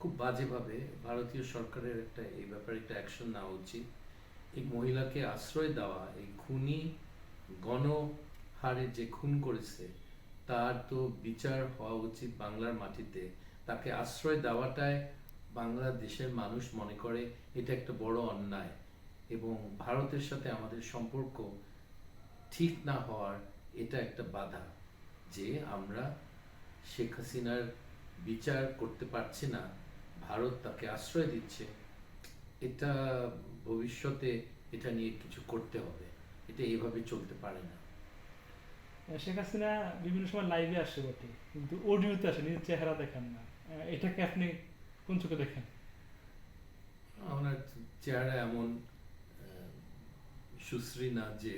খুব বাজেভাবে ভারতীয় সরকারের একটা, এই ব্যাপারে একটা অ্যাকশন নেওয়া উচিত। এই মহিলাকে আশ্রয় দেওয়া, এই খুনি গণহারে যে খুন করেছে, তার তো বিচার হওয়া উচিত বাংলার মাটিতে। তাকে আশ্রয় দেওয়াটায় বাংলাদেশের মানুষ মনে করে, এটা একটা বড় অন্যায়। এবং ভারতের সাথে আমাদের সম্পর্ক ঠিক না হওয়ার এটা একটা বাধা যে আমরা শেখ হাসিনার বিচার করতে পারছি না। ভারত তাকে আশ্রয় দিচ্ছে এটা ভবিষ্যতে এটা নিয়ে কিছু করতে হবে। এটা এইভাবে চলতে পারে না। শেখ হাসিনা বিভিন্ন সময় লাইভে আসে বটে কিন্তু অডিওতে আসে নিজের চেহারা দেখান না। এটাকে আপনি কোন চোখে দেখেন? ওনার চেহারা এমন সুশ্রী না যে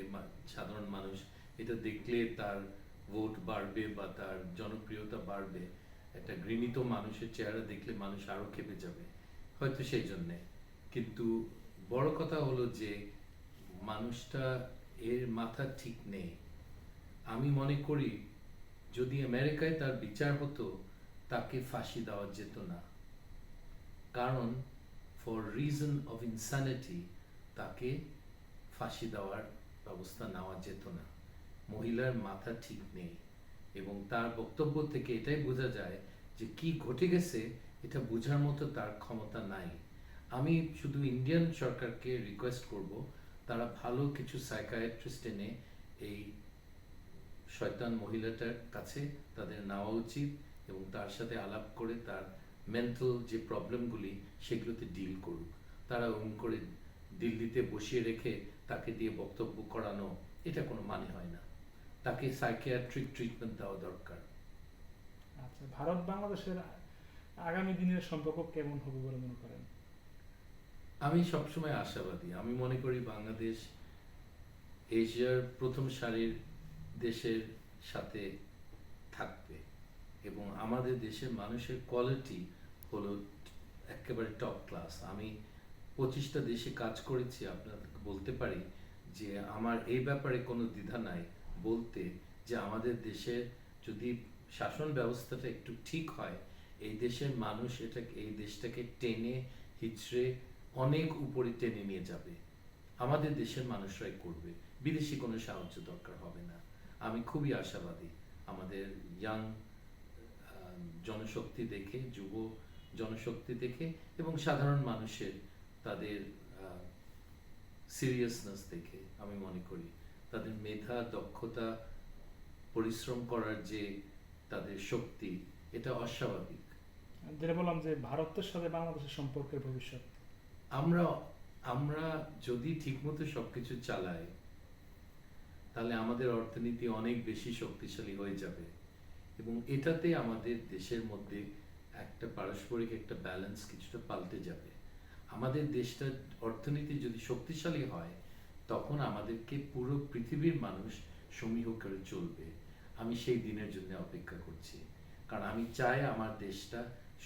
সাধারণ মানুষ। এটা দেখলে তার ভোট বাড়বে বা তার জনপ্রিয়তা বাড়বে। একটা ঘৃণিত মানুষের চেহারা দেখলে মানুষ আরও খেপে যাবে, হয়তো সেই জন্যে। কিন্তু বড় কথা হলো যে, মানুষটা এর মাথা ঠিক নেই। আমি মনে করি, যদি আমেরিকায় তার বিচার হতো, তাকে ফাঁসি দেওয়া যেত না। কারণ ফর রিজন অফ ইনসানিটি তাকে ফাঁসি দেওয়ার ব্যবস্থা নেওয়া যেত না। মহিলার মাথা ঠিক নেই। এবং তার বক্তব্য থেকে এটাই বোঝা যায় যে কি ঘটে গেছে, এটা বোঝার মতো তার ক্ষমতা নাই। আমি শুধু ইন্ডিয়ান সরকারকে রিকোয়েস্ট করব, তারা ভালো কিছু সাইকায়াট্রিস্ট এনে এই শয়তান মহিলাটার কাছে তাদের নেওয়া উচিত এবং তার সাথে আলাপ করে তার মেন্টাল যে প্রবলেমগুলি সেগুলোতে ডিল করুক। তারা ওম করে দিল্লিতে বসিয়ে রেখে তাকে দিয়ে বক্তব্য করানো, এটা কোনো মানে হয় না। তাকে সাইকিয়াট্রিক ট্রিটমেন্ট দেওয়া দরকার। আচ্ছা ভারত বাংলাদেশের আগামী দিনের সম্পর্ক কেমন হবে বলে মনে করেন? আমি সবসময় আশাবাদী। আমি মনে করি বাংলাদেশ এশিয়ার প্রথম সারির দেশের সাথে থাকবে এবং আমাদের দেশের মানুষের কোয়ালিটি হলো একেবারে টপ ক্লাস আমি পঁচিশটা দেশে কাজ করেছি আপনাদেরকে বলতে পারি যে আমার এই ব্যাপারে কোনো দ্বিধা নাই। বলতে যে আমাদের দেশের যদি শাসন ব্যবস্থাটা একটু ঠিক হয়, এই দেশের মানুষ এটা, এই দেশটাকে টেনে হিচড়ে অনেক উপরে টেনে নিয়ে যাবে। আমাদের দেশের মানুষরাই করবে। বিদেশি কোনো সাহায্য দরকার হবে না। আমি খুবই আশাবাদী আমাদের ইয়াং জনশক্তি দেখে, যুব জনশক্তি দেখে এবং সাধারণ মানুষের তাদের সিরিয়াসনেস দেখে আমি মনে করি তাদের মেধা দক্ষতা পরিশ্রম করার যে তাদের শক্তি এটা অস্বাভাবিক। যেটা বললাম যে ভারতের সাথে বাংলাদেশের সম্পর্কের ভবিষ্যৎ। আমরা আমরা যদি ঠিকমতো সবকিছু চালাই তাহলে আমাদের অর্থনীতি অনেক বেশি শক্তিশালী হয়ে যাবে। এবং এটাতে আমাদের দেশের মধ্যে একটা পারস্পরিক একটা ব্যালেন্স কিছুটা পাল্টে যাবে। আমাদের দেশটা অর্থনীতি যদি শক্তিশালী হয় তখন আমাদেরকে পুরো পৃথিবীর মানুষ সমীহ করে চলবে। আমি সেই দিনের জন্য অপেক্ষা করছি। কারণ আমি চাই আমার দেশটা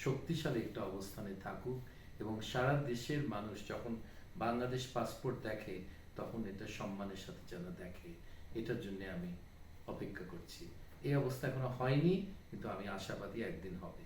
শক্তিশালী একটা অবস্থানে থাকুক এবং সারা দেশের মানুষ যখন বাংলাদেশ পাসপোর্ট দেখে, তখন এটা সম্মানের সাথে যেন দেখে। এটার জন্য আমি অপেক্ষা করছি। এই অবস্থা এখনও হয়নি, কিন্তু আমি আশাবাদী একদিন হবে।